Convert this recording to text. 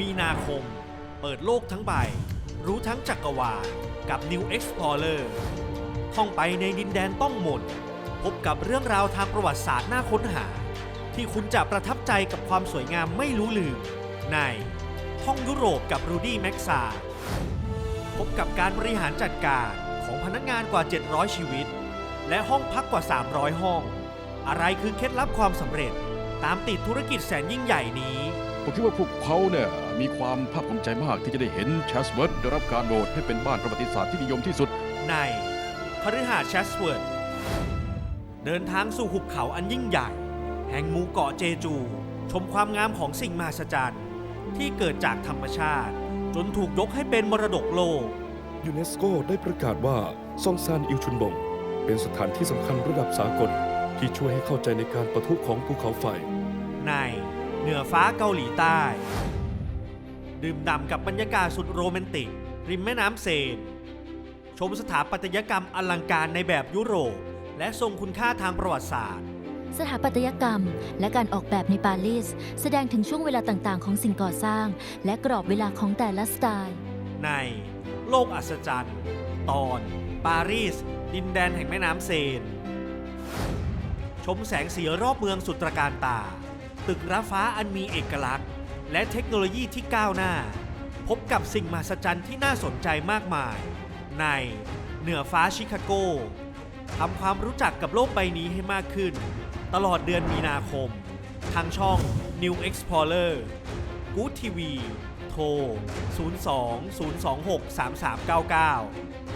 มีนาคม เปิดโลกทั้งใบ รู้ทั้งจักรวาลกับ New Explorer ท่องไปในดินแดนต้องมนพบกับเรื่องราวทางประวัติศาสตร์น่าค้นหา ที่คุณจะประทับใจกับความสวยงามไม่รู้ลืม ในท่องยุโรปกับรูดี้แม็กซาพบกับการบริหารจัดการของพนักงานกว่า 700 ชีวิต และห้องพักกว่า 300 ห้อง อะไรคือเคล็ดลับความสำเร็จ ตามติดธุรกิจแสนยิ่งใหญ่นี้ ผมคิดว่าพวกเขาเนี่ยมีความภาคภูมิใจมากที่จะได้เห็นแชสเวิร์ดได้รับการโหวตให้เป็นบ้านประวัติศาสตร์ที่นิยมที่สุด ในคฤหาสน์แชสเวิร์ดเดินทางสู่หุบเขาอันยิ่งใหญ่ แห่งหมู่เกาะเจจู ชมความงามของสิ่งมหัศจรรย์ที่เกิดจากธรรมชาติ จนถูกยกให้เป็นมรดกโลก ยูเนสโกได้ประกาศว่าซองซานอิลชุนบง เป็นสถานที่สำคัญระดับสากล ที่ช่วยให้เข้าใจในการประทุของภูเขาไฟ ในเหนือฟ้าเกาหลีใต้ ดื่มด่ำกับบรรยากาศสุดโรแมนติก ริมแม่น้ำเซน ชมสถาปัตยกรรมอลังการในแบบยุโรป และทรงคุณค่าทางประวัติศาสตร์ สถาปัตยกรรมและการออกแบบในปารีส แสดงถึงช่วงเวลาต่างๆ ของสิ่งก่อสร้าง และกรอบเวลาของแต่ละสไตล์ ในโลกอัศจรรย์ ตอน ปารีส ดินแดนแห่งแม่น้ำเซน ชมแสงสีรอบเมืองสุดตระการตา ตึกระฟ้าอันมีเอกลักษณ์ และเทคโนโลยีที่ก้าวหน้า พบกับสิ่งมหัศจรรย์ที่น่าสนใจมากมาย ในเหนือฟ้าชิคาโกทำความรู้จักกับโลกใบนี้ให้มากขึ้น ตลอดเดือนมีนาคม ทางช่อง New Explorer กู๊ดทีวีโทร 02 026 3399